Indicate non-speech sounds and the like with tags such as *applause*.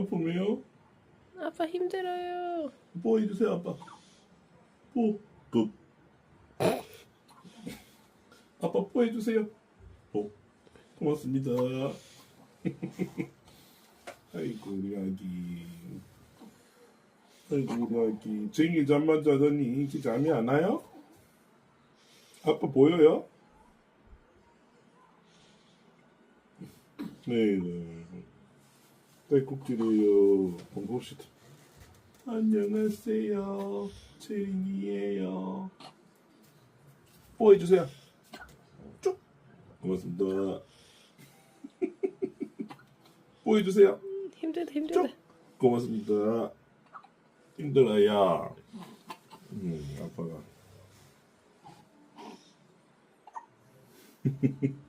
아프네요? 아빠 힘들어요. 뽀 해주세요 아빠 뽀 뽀. 아빠 뽀 해주세요 뽀 고맙습니다 *laughs* 아이고 우리 아기 아이고 우리 아기 쟁이 잠만 자더니 이제 잠이 안 와요? 아빠 보여요? 네, 네. 딸꾹질이에요. 봅시다. 안녕하세요. 쟁이에요. 뽀해주세요. 쭉. 고맙습니다. *laughs* 뽀해주세요. 힘들다 힘들다. 고맙습니다. 힘들어요. 음, 아빠가. *laughs*